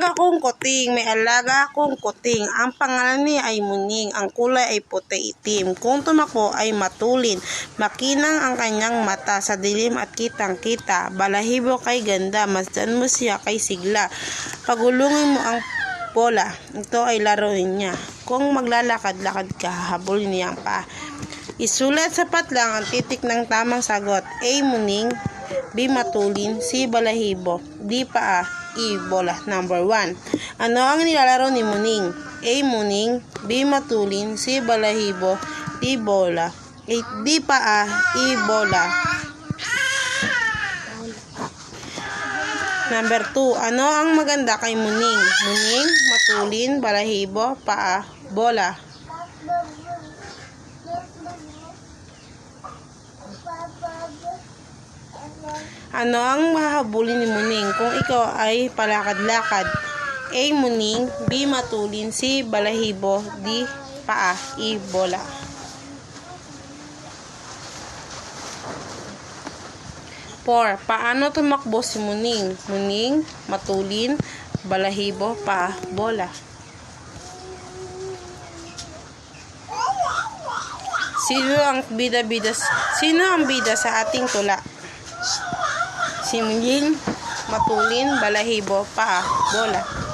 alaga kong kuting, may alaga akong kuting. Ang pangalan niya ay Muning, ang kulay ay puti itim. Kung tumakbo ay matulin, makinang ang kanyang mata sa dilim at kitang-kita. Balahibo kay ganda, masdan mo siya kay sigla. Pagulungin mo ang bola, ito ay laruin niya. Kung maglalakad-lakad ka, habulin niya pa. Isulat sapat lang ang titik ng tamang sagot. A. Muning, B. Matulin, C. Balahibo, D. Paa, E. Bola. Number 1. Ano ang nilalaro ni Muning? A. Muning, B. Matulin, C. Balahibo, D. Bola. A. D. Paa, E. Bola. Number 2. Ano ang maganda kay Muning? Muning, Matulin, Balahibo, Paa, Bola. Ano ang mahabulin ni Muning kung ikaw ay palakad-lakad? A. Muning, B. Matulin, C. Balahibo, D. Paa, E. Bola. Four, paano tumakbo si Muning? Muning, Matulin, Balahibo, Paa, Bola. Sino ang bida-bida? Sino ang bida sa ating tula? Si Muning, Matulin, Balahibo, Paa, Bola.